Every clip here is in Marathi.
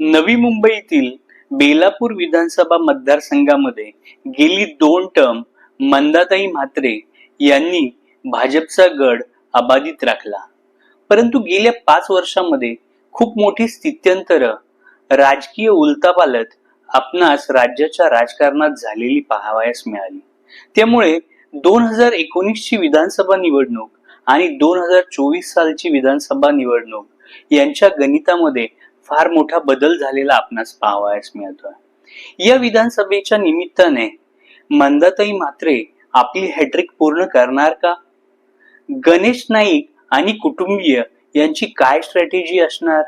नवी मुंबईतील बेलापूर विधानसभा मतदारसंघामध्ये गेली दोन टर्म मंदाताई म्हात्रे यांनी भाजपचा गड अबाधित राखला. परंतु गेल्या पाच वर्षामध्ये खूप मोठी स्थित्यंतर राजकीय उलतापालत आपणास राज्याच्या राजकारणात झालेली पाहावयास मिळाली. त्यामुळे दोन हजार एकोणीसची विधानसभा निवडणूक आणि दोन हजार चोवीस सालची विधानसभा निवडणूक यांच्या गणितामध्ये फार मोठा बदल झालेला आपणास पाहावयास मिळतोय. या विधानसभेच्या निमित्ताने मंदाताई मात्रे आपली हॅट्रिक पूर्ण करणार का? गणेश नाईक आणि कुटुंबीय यांची काय स्ट्रॅटेजी असणार?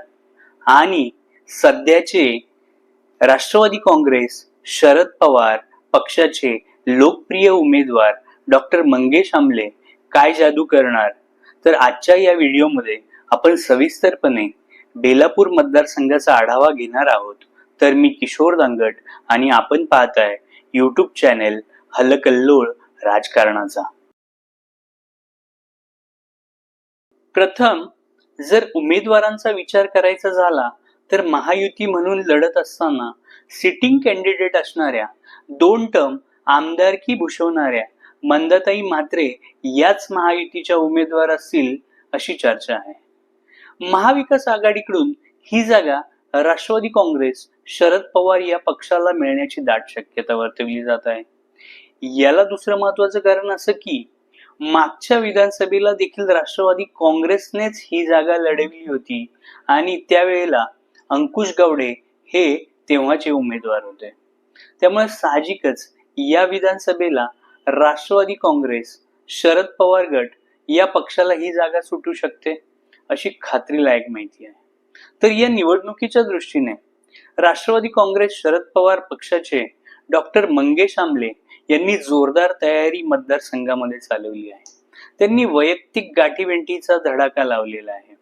आणि सध्याचे राष्ट्रवादी काँग्रेस शरद पवार पक्षाचे लोकप्रिय उमेदवार डॉक्टर मंगेश आमले काय जादू करणार? तर आजच्या या व्हिडिओमध्ये आपण सविस्तरपणे बेलापूर मतदारसंघाचा आढावा घेणार आहोत. तर मी किशोर दांगट आणि आपण पाहताय युट्यूब चॅनेल हलकल्लोळ राजकारणाचा. प्रथम जर उमेदवारांचा विचार करायचा झाला तर महायुती म्हणून लढत असताना सिटिंग कॅन्डिडेट असणाऱ्या दोन टर्म आमदारकी भूषवणाऱ्या मंदाताई म्हात्रे याच महायुतीच्या उमेदवार असतील अशी चर्चा आहे. महाविकास आघाडीकडून ही जागा राष्ट्रवादी काँग्रेस शरद पवार या पक्षाला मिळण्याची दाट शक्यता वर्तवली जात आहे. याला दुसरं महत्वाचं कारण असं की मागच्या विधानसभेला देखील राष्ट्रवादी काँग्रेसनेच ही जागा लढवली होती आणि त्यावेळेला अंकुश गावडे हे तेव्हाचे उमेदवार होते. त्यामुळे साहजिकच या विधानसभेला राष्ट्रवादी काँग्रेस शरद पवार गट या पक्षाला ही जागा सुटू शकते. अशी खात्रीलायक माहिती आहे. तर या निवडणुकीच्या दृष्टीने राष्ट्रवादी काँग्रेस शरद पवार पक्षाचे डॉक्टर मंगेश आमले यांनी जोरदार तयारी मतदारसंघामध्ये चालवली आहे. त्यांनी वैयक्तिक गाठीभेटीचा धडाका लावलेला आहे.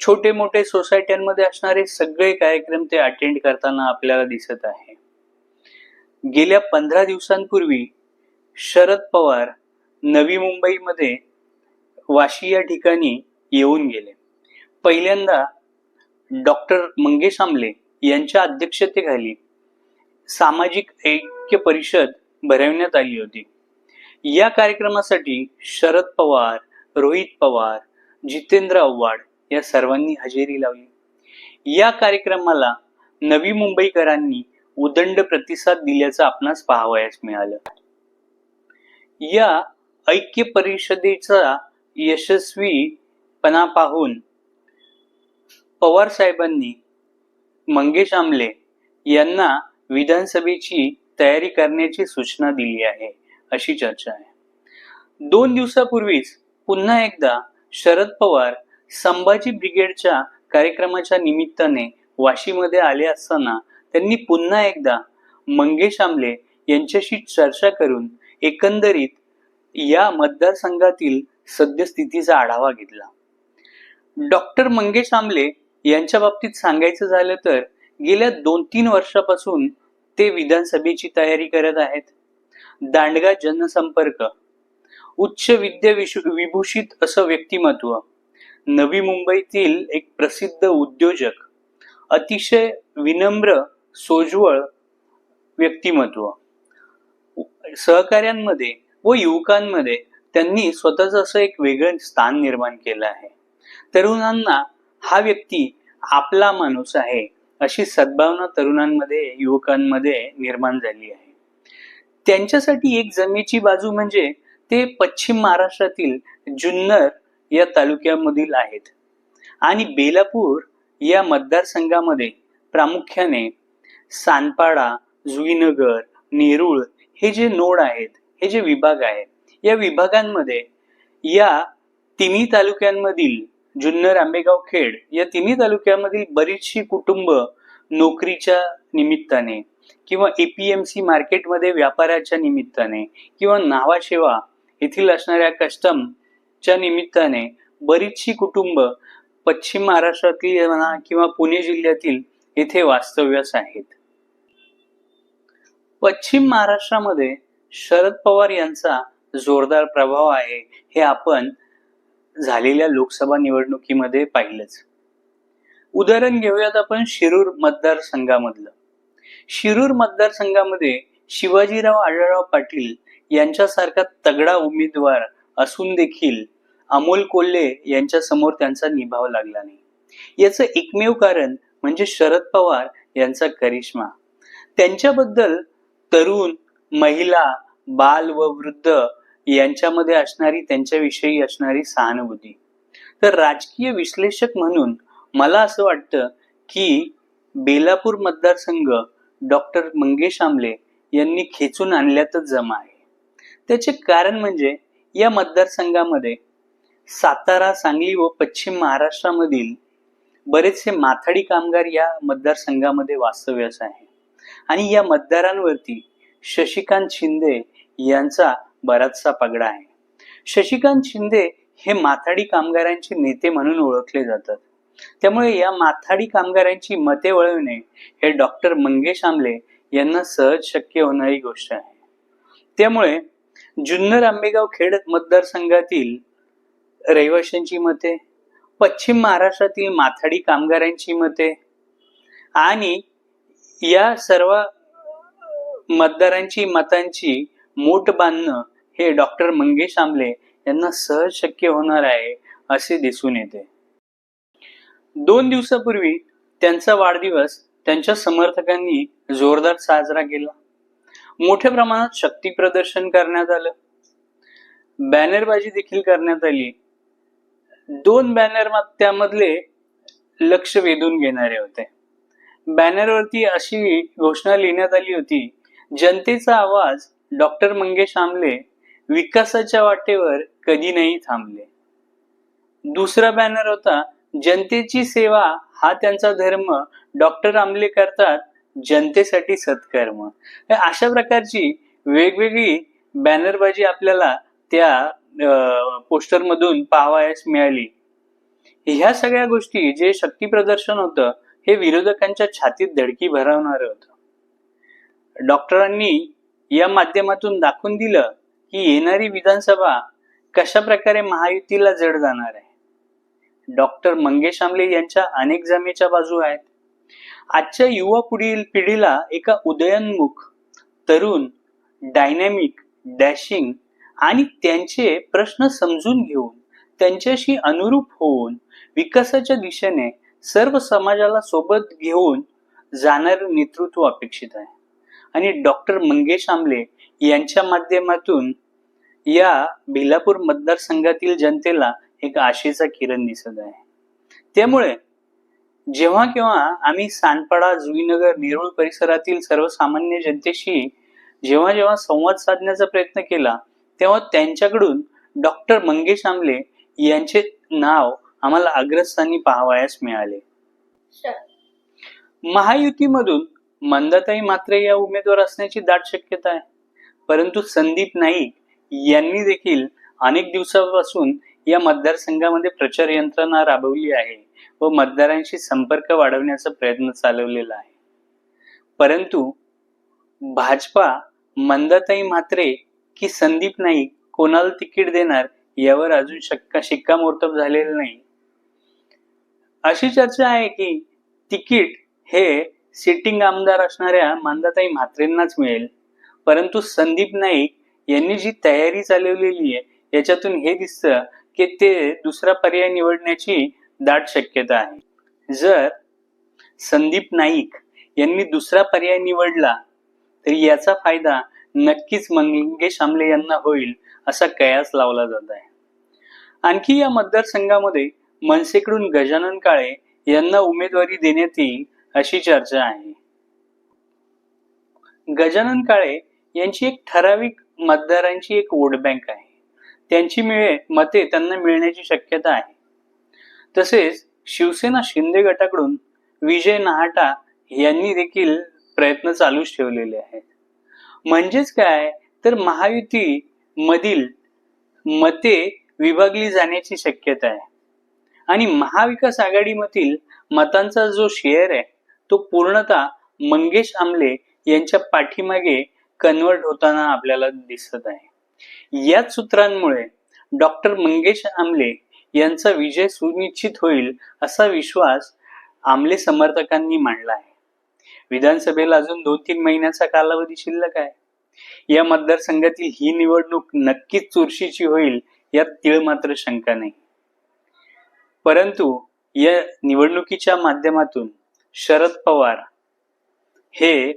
छोटे मोठे सोसायट्यांमध्ये असणारे सगळे कार्यक्रम ते अटेंड करताना आपल्याला दिसत आहे. गेल्या पंधरा दिवसांपूर्वी शरद पवार नवी मुंबईमध्ये वाशी या ठिकाणी येऊन गेले. पहिल्यांदा डॉक्टर मंगेश आमले यांच्या अध्यक्षतेखाली सामाजिक ऐक्य परिषद भरवण्यात आली होती. या कार्यक्रमासाठी शरद पवार रोहित पवार जितेंद्र आव्हाड या सर्वांनी हजेरी लावली. या कार्यक्रमाला नवी मुंबईकरांनी उदंड प्रतिसाद दिल्याचं आपणास पाहावयास मिळालं. या ऐक्य परिषदेचा यशस्वीपणा पाहून पवार साहेबांनी मंगेश आमले यांना विधानसभेची तयारी करण्याची सूचना दिली आहे अशी चर्चा आहे. दोन दिवसापूर्वीच पुन्हा एकदा शरद पवार संभाजी ब्रिगेडच्या कार्यक्रमाच्या निमित्ताने वाशीमध्ये आले असताना त्यांनी पुन्हा एकदा मंगेश आमले यांच्याशी चर्चा करून एकंदरीत या मतदारसंघातील सद्यस्थितीचा आढावा घेतला. डॉक्टर मंगेश आमले यांच्या बाबतीत सांगायचं झालं तर गेल्या दोन तीन वर्षापासून ते विधानसभेची तयारी करत आहेत. दांडगा जनसंपर्क उच्च विद्या विभूषित असं व्यक्तिमत्व नवी मुंबईतील एक प्रसिद्ध उद्योजक अतिशय विनम्र सोज्वळ व्यक्तिमत्व. सहकार्यांमध्ये व युवकांमध्ये त्यांनी स्वतःच असं एक वेगळं स्थान निर्माण केलं आहे. तरुणांना हा व्यक्ती आपला माणूस आहे अशी सद्भावना तरुणांमध्ये युवकांमध्ये निर्माण झाली आहे. त्यांच्यासाठी एक जमेची बाजू म्हणजे ते पश्चिम महाराष्ट्रातील जुन्नर या तालुक्यामधील आहेत. आणि बेलापूर या मतदारसंघामध्ये प्रामुख्याने सानपाडा जुईनगर नेरूळ हे जे नोड आहेत हे जे विभाग आहेत या विभागांमध्ये या तिन्ही तालुक्यांमधील जुन्नर आंबेगाव खेड या तिन्ही तालुक्यामधील बरीचशी कुटुंब नोकरीच्या निमित्ताने किंवा एपीएमसी मार्केटमध्ये व्यापाराच्या निमित्ताने किंवा नावाशेवा येथील असणाऱ्या कस्टमच्या निमित्ताने बरीचशी कुटुंब पश्चिम महाराष्ट्रातील म्हणा किंवा पुणे जिल्ह्यातील येथे वास्तव्यास आहेत. पश्चिम महाराष्ट्रामध्ये शरद पवार यांचा जोरदार प्रभाव आहे हे आपण झालेल्या लोकसभा निवडणुकीमध्ये पाहिलंच. उदाहरण घेऊयात आपण शिरूर मतदारसंघामधलं शिरूर मतदारसंघामध्ये शिवाजीराव आढळराव पाटील यांच्यासारखा तगडा उमेदवार असून देखील अमोल कोल्हे यांच्या समोर त्यांचा निभाव लागला नाही. याचं एकमेव कारण म्हणजे शरद पवार यांचा करिश्मा. त्यांच्याबद्दल तरुण महिला बाल व वृद्ध यांच्यामध्ये असणारी त्यांच्याविषयी असणारी सहानुभूती. तर राजकीय विश्लेषक म्हणून मला असं वाटतं की बेलापूर मतदारसंघ डॉक्टर मंगेश आमले यांनी खेचून आणल्यातच जमा आहे. त्याचे कारण म्हणजे या मतदारसंघामध्ये सातारा सांगली व पश्चिम महाराष्ट्रामधील बरेचसे माथाडी कामगार या मतदारसंघामध्ये वास्तव्यास आहे. आणि या मतदारांवरती शशिकांत शिंदे यांचा बराचसा पगडा आहे. शशिकांत शिंदे हे माथाडी कामगारांचे नेते म्हणून ओळखले जातात. त्यामुळे या माथाडी कामगारांची मते वळवणे हे डॉक्टर मंगेश आमले यांना सहज शक्य होणारी गोष्ट आहे. त्यामुळे जुन्नर आंबेगाव खेड मतदारसंघातील रहिवाशांची मते पश्चिम महाराष्ट्रातील माथाडी कामगारांची मते आणि या सर्व मतदारांची मतांची मोठ बांधणं हे डॉक्टर मंगेश आंबले यांना सहज शक्य होणार आहे असे दिसून येते. दोन दिवसापूर्वी त्यांचा वाढदिवस त्यांच्या समर्थकांनी जोरदार साजरा केला. मोठ्या प्रमाणात शक्ती प्रदर्शन करण्यात आलं. बॅनरबाजी देखील करण्यात आली. दोन बॅनर त्यामधले लक्ष वेधून घेणारे होते. बॅनरवरती अशी घोषणा लिहिण्यात आली होती जनतेचा आवाज डॉक्टर मंगेश आमले विकासाच्या वाटेवर कधी नाही थांबले. दुसरा बॅनर होता जनतेची सेवा हा त्यांचा धर्म. डॉक्टर आमले करतात जनतेसाठी सत्कर्म. अशा प्रकारची वेगवेगळी बॅनरबाजी आपल्याला त्या पोस्टर मधून पाहावयास मिळाली. ह्या सगळ्या गोष्टी जे शक्ती प्रदर्शन होतं हे विरोधकांच्या छातीत धडकी भरवणार होतं. डॉक्टरांनी या माध्यमातून दाखवून दिलं की येणारी विधानसभा कशा प्रकारे महायुतीला जड जाणार आहे? डॉक्टर मंगेश आमले यांच्या अनेक जमेच्या बाजू आहेत. आजच्या युवा पुढील पिढीला एका उदयनमुख तरुण डायनॅमिक डॅशिंग आणि त्यांचे प्रश्न समजून घेऊन त्यांच्याशी अनुरूप होऊन विकासाच्या दिशेने सर्व समाजाला सोबत घेऊन जाणारं नेतृत्व अपेक्षित आहे. आणि डॉक्टर मंगेश आमले यांच्या माध्यमातून या भिलापूर मतदारसंघातील जनतेला एक आशेचा किरण दिसत आहे. त्यामुळे जेव्हा केव्हा आम्ही सानपाडा जुईनगर नेरुळ परिसरातील सर्वसामान्य जनतेशी जेव्हा जेव्हा संवाद साधण्याचा प्रयत्न केला तेव्हा त्यांच्याकडून डॉक्टर मंगेश आमले यांचे नाव आम्हाला अग्रस्थानी पाहावयास मिळाले. महायुतीमधून मंदाताई मात्रे या उमेदवार असण्याची दाट शक्यता आहे. परंतु संदीप नाईक यांनी देखील अनेक दिवसापासून या मतदारसंघामध्ये प्रचार यंत्रणा राबवली आहे व मतदारांशी संपर्क वाढवण्याचा प्रयत्न चालवलेला आहे. परंतु भाजपा मंदाताई म्हात्रे की संदीप नाईक कोणाला तिकीट देणार यावर अजून शक्का शिक्कामोर्तब झालेलं नाही. अशी चर्चा आहे की तिकीट हे सिटिंग आमदार असणाऱ्या मांदाताई म्हात्रेंनाच मिळेल. परंतु संदीप नाईक यांनी जी तयारी चालवलेली आहे याच्यातून हे दिसतं की ते दुसरा पर्याय निवडण्याची दाट शक्यता आहे. जर संदीप नाईक यांनी दुसरा पर्याय निवडला तर याचा फायदा नक्कीच मंगेश आमले यांना होईल असा कयास लावला जात आहे. आणखी या मतदारसंघामध्ये मनसेकडून गजानन काळे यांना उमेदवारी देण्यात येईल अशी चर्चा आहे. गजानन काळे यांची एक ठराविक मतदारांची एक वोट बँक आहे. त्यांची मिळे मते त्यांना मिळण्याची शक्यता आहे. तसेच शिवसेना शिंदे गटाकडून विजय नहाटा यांनी देखील प्रयत्न चालूच ठेवलेले आहेत. म्हणजेच काय? तर महायुती मधील मते विभागली जाण्याची शक्यता आहे. आणि महाविकास आघाडीमधील मतांचा जो शेअर आहे तो पूर्णतः मंगेश आमले यांच्या पाठीमागे कन्वर्ट होताना आपल्याला दिसत आहे. याच सूत्रांमुळे डॉक्टर मंगेश आमले यांचा विजय सुनिश्चित होईल असा विश्वास आमले समर्थकांनी मांडला आहे. विधानसभेला अजून दोन तीन महिन्याचा कालावधी शिल्लक आहे. या मतदारसंघातील ही निवडणूक नक्कीच चुरशीची होईल यात तीळ मात्र शंका नाही. परंतु या निवडणुकीच्या माध्यमातून शरद पवार. हे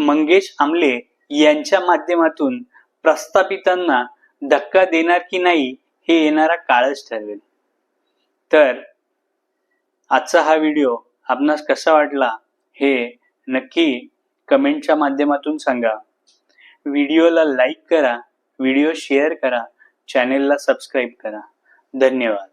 मंगेश आमले यांच्या माध्यमातून प्रस्थापितांना धक्का देणार की नाही हे येणारा काळच ठरवेल तर आजचा हा व्हिडिओ आपणास कसा वाटला हे नक्की कमेंटच्या माध्यमातून सांगा. व्हिडिओला लाईक करा व्हिडिओ शेअर करा चॅनेलला सबस्क्राईब करा. धन्यवाद.